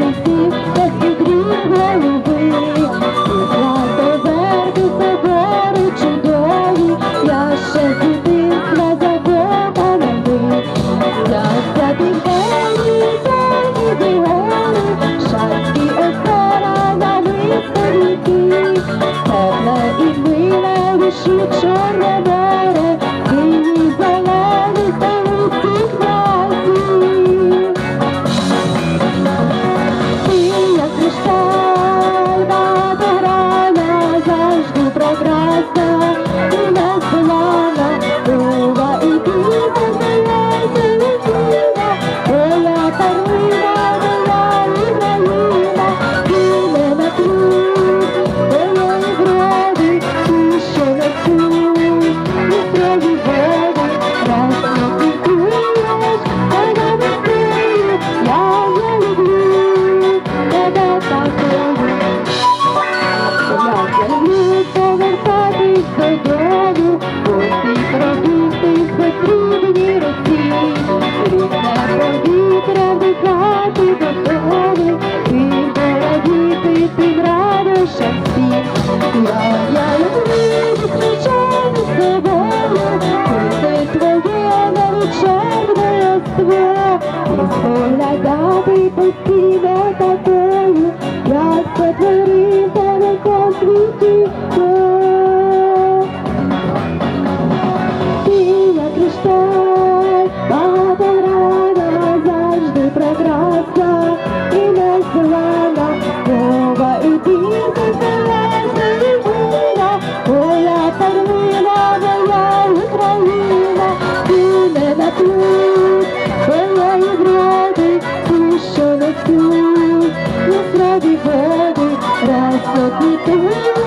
голосів, так відріз голови, я поверну чудові, я ще дитинства закопана ми, я за південні день і шанські озера на висповіді, певна і мила лише чорна Оглядати постійно такою, як потвори далеко світі. Біла кришталь, багато рада завжди прекрасна. 你不。